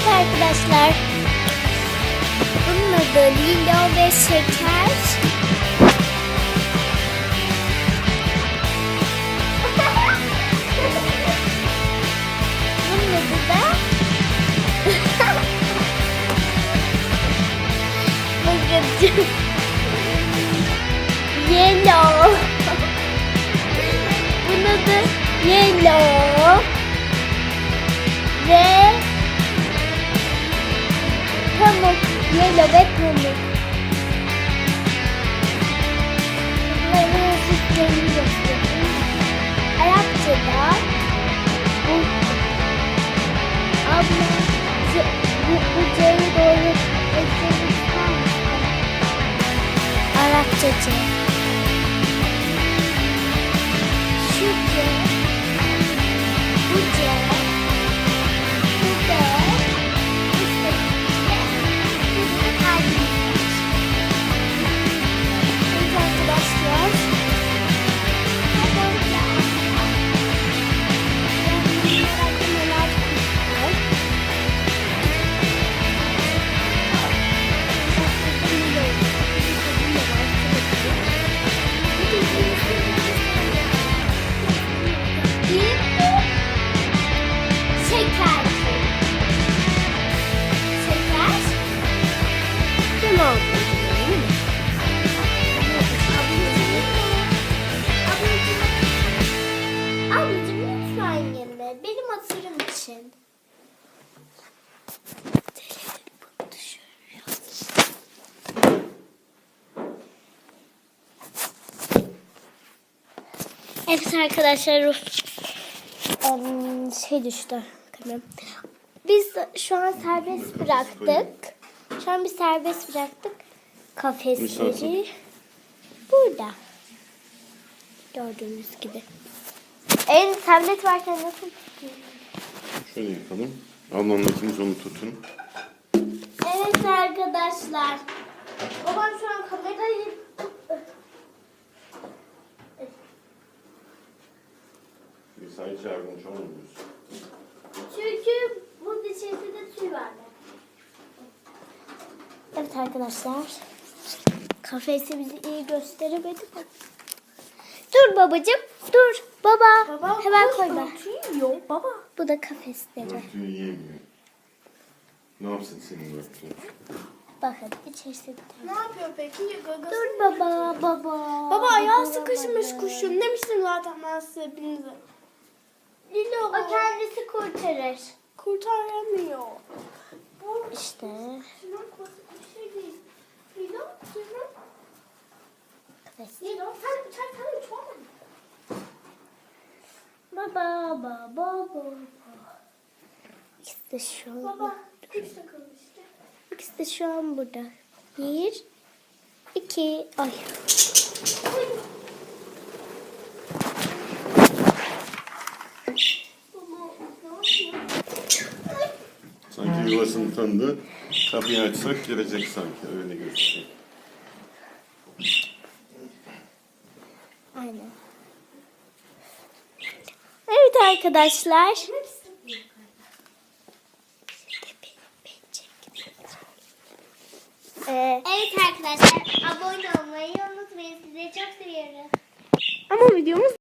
Evet arkadaşlar. Bunun adı Lilo ve Şeker. Bunun adı da Bakın. Yellow. Bunun adı Yellow. Yellow ve pamuk. Bunların süslerini göstereyim. Arapçada bu abla bu, bu C'yi doğru misin? Arapça C. yeme. Benim hatırım için. Evet arkadaşlar em, şey düştü. Biz şu an serbest bıraktık. Şu an bir serbest bıraktık. Kafesleri burada. Gördüğünüz gibi. En tablet varken nasıl tutuyorsun? Şöyle yapalım. Ablamla ikiniz onu tutun. Evet arkadaşlar. Babam şu an kamerayı... Biz hiç yardımcı olmuyoruz. Çünkü bu içerisinde tüy var. Evet arkadaşlar. Kafesi bizi iyi gösteremedi. Dur babacığım. Dur. Baba. Hemen koyma. Yok baba. Bu da kafesleri. Örtüyü yiyemiyor. Ne yapsın senin örtüyü? Bakın içerisinde. Ne yapıyor peki? Gagası. Dur baba. Baba. Baba ayağı Baba, sıkışmış baba. kuşun. Demiştim zaten ben size hepinize. Lilo O kendisi kurtarır. kurtaramıyor. Bu İşte. Sinan korkut bir şey değil. Lilo, Sinan. Kafes. Lilo, sen sen sen uç var mı? Baba baba baba. İşte şu an. Baba. İkisi de şu an burada. Bir, iki, ay. Sanki yuvasını tanıdı. Kapıyı açsak gelecek sanki. Öyle gözüküyor. Aynen. Arkadaşlar. Ee, evet arkadaşlar abone olmayı unutmayın. Sizi çok seviyorum. Ama videomuz